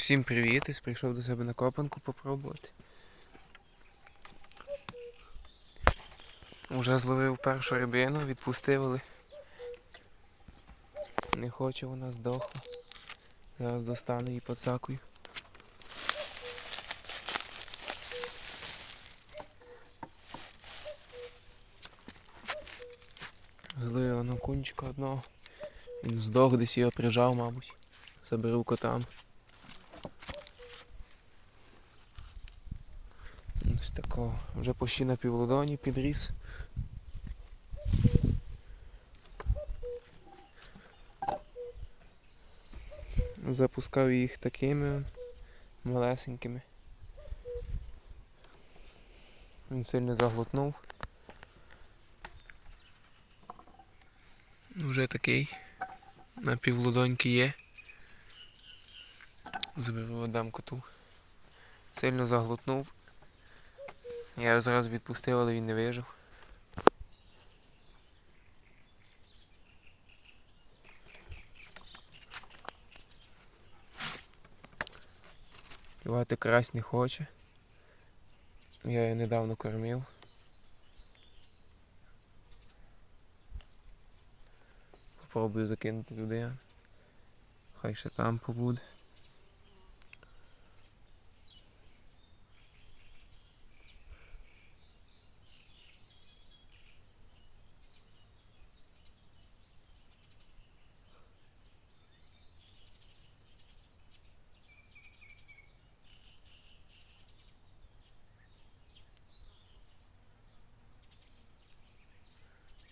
Всім привіт! Ось прийшов до себе на копанку попробувати. Уже зловив першу рибину, відпустив, але не хоче вона здохла. Зараз достану її поцакую. Зловив на кунчика одного. Він здох, десь його прижав, мабуть. Заберу котам. Ось такого. Вже почти на півлодоні підріс. Запускав їх такими малесенькими. Він сильно заглотнув. Вже такий на півлодоньки є. Заберу дам коту. Сильно заглотнув. Я його зразу відпустив, але він не вижив. Клювати карась не хоче. Я її недавно кормив. Попробую закинути туди. Хай ще там побуде.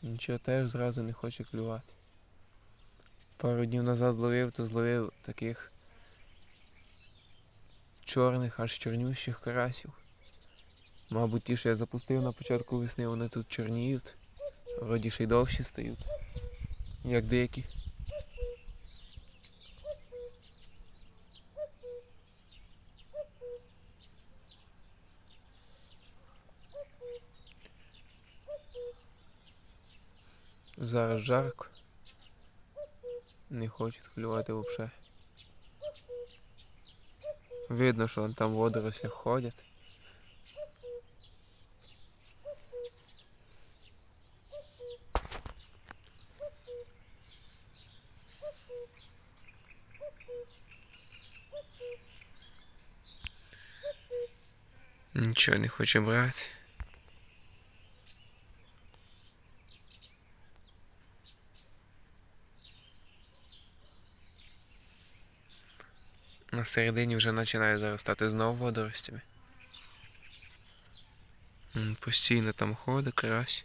Нічого теж зразу не хоче клювати. Пару днів назад зловив, то зловив таких чорних, аж чорнющих карасів. Мабуть, ті, що я запустив на початку весни, вони тут чорніють. Вроді ще й довші стають. Як дикі. Зараз жарко. Не хочуть клювати взагалі. Видно, що вон там в водорослях ходять. Нічого не хоче брати. На середині вже починає заростати знову водоростями. Постійно там ходить карась.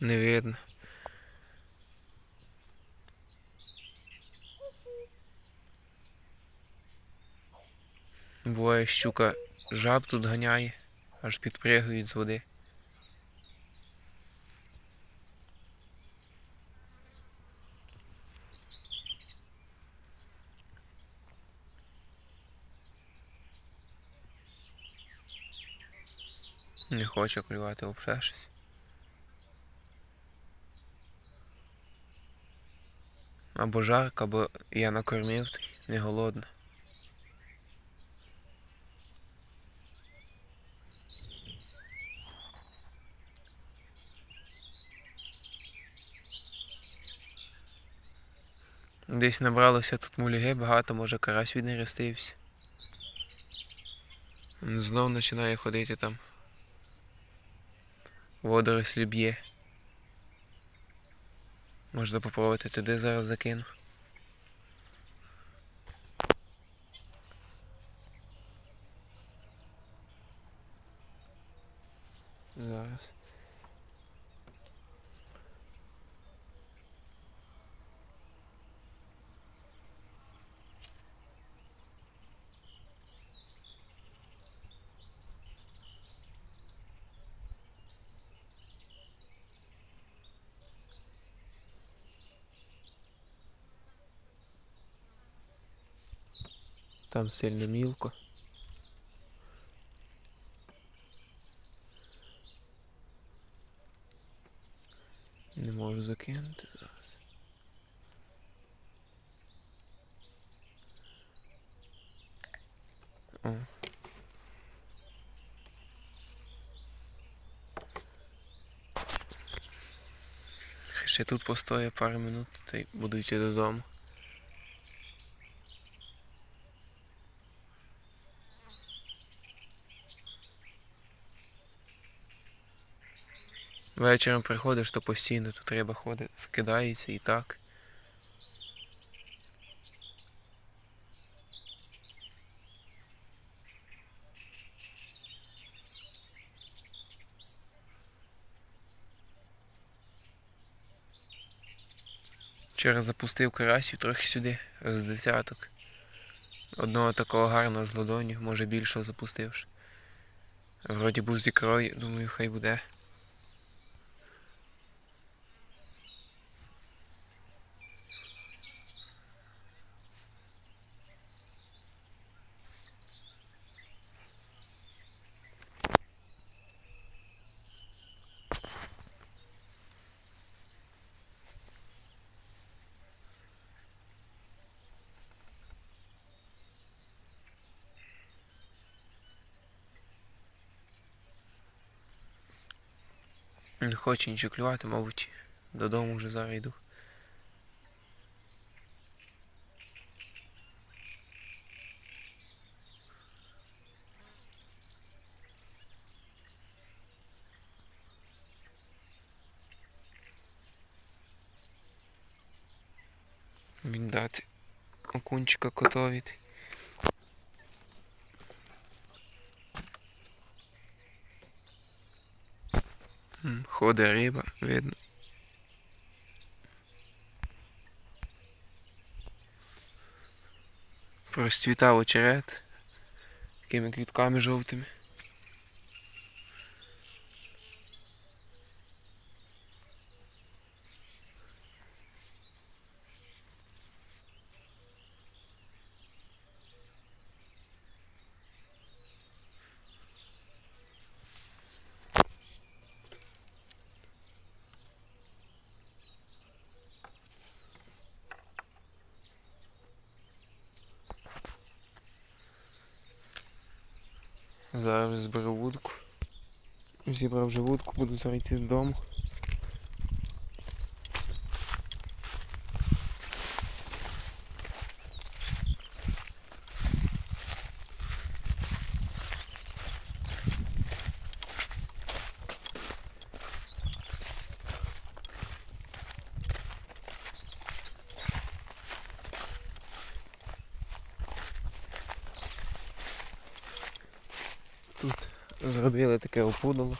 Не видно. Буває щука жаб тут ганяє, аж підпригують з води. Не хоче клювати взагалі щось. Або жарко, або я накормив, не голодна. Десь набралося тут муліги, багато, може карась віднерестився. Знов починає ходити там. Водорослі б'є. Можна попробувати туди зараз закину. Зараз. Там сильно мілко. Не можу закинути зараз. О. Ще тут постоє пару минут та й буду додому. Вечором приходиш, то постійно тут риба ходить, скидається і так. Вчора запустив карасів трохи сюди, з десяток. Одного такого гарного з ладоню, може більшого запустивши. Вроді був з ікрою, думаю, хай буде. Не хоче нічого клювати, мабуть, додому вже зараз йду. Він дати окунчика котовити. Ходить риба, видно. Розцвітав очерет такими квітками жовтими. Зараз зберу вудку. Зібрав вже вудку, буду зараз йти додому. Тут зробили таке опудало,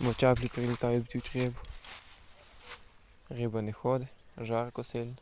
бо чаплі прилітають б'ють рибу. Риба не ходить, жарко сильно.